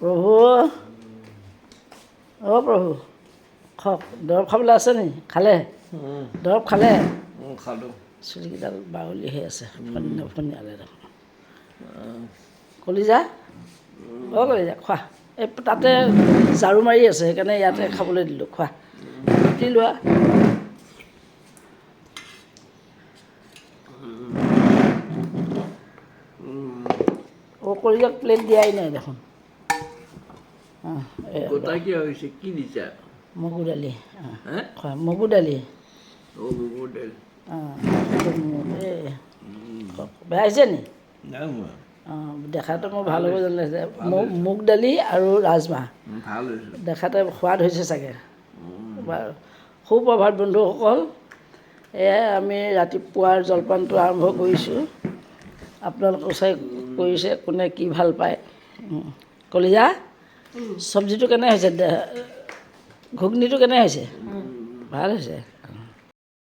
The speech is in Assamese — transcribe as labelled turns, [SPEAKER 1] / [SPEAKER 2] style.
[SPEAKER 1] প্ৰভু। অ' প্ৰভু খওক দৰৱ খাবলৈ আছে নি? খালে? দৰৱ খালে?
[SPEAKER 2] খালোঁ।
[SPEAKER 1] চুলিকেইডাল বাউলি হৈ আছে ফনি ফনিয়ালে দেখোন। কলিজা? অ' কলিজা খোৱা। এই তাতে ঝাৰু মাৰি আছে সেইকাৰণে ইয়াতে খাবলৈ দিলোঁ খোৱা। ৰুটি লোৱা। অ' কলিজাক প্লেট দিয়াই নাই দেখোন।
[SPEAKER 2] কিয় হৈছে কি দিছা
[SPEAKER 1] মগু দালি অঁ
[SPEAKER 2] হে
[SPEAKER 1] খোৱা মগু দালি
[SPEAKER 2] অ'
[SPEAKER 1] বেয়া হৈছে নি অঁ দেখাতে মোৰ ভাল হ'ব যেন লাগিছে মু- মুগ দালি আৰু ৰাজমাহ
[SPEAKER 2] উম, ভাল হৈছে
[SPEAKER 1] দেখাতে সোৱাদ হৈছে চাগে বাৰু সুপ্ৰভাত বন্ধুসকল এয়াই আমি ৰাতিপুৱাৰ জলপানটো আৰম্ভ কৰিছোঁ আপোনালোকক চাই কৰিছে কোনে কি ভাল পায়। কলিজা চব্জিটো কেনে হৈছে ঘুগনিটো কেনে হৈছে। ভাল হৈছে।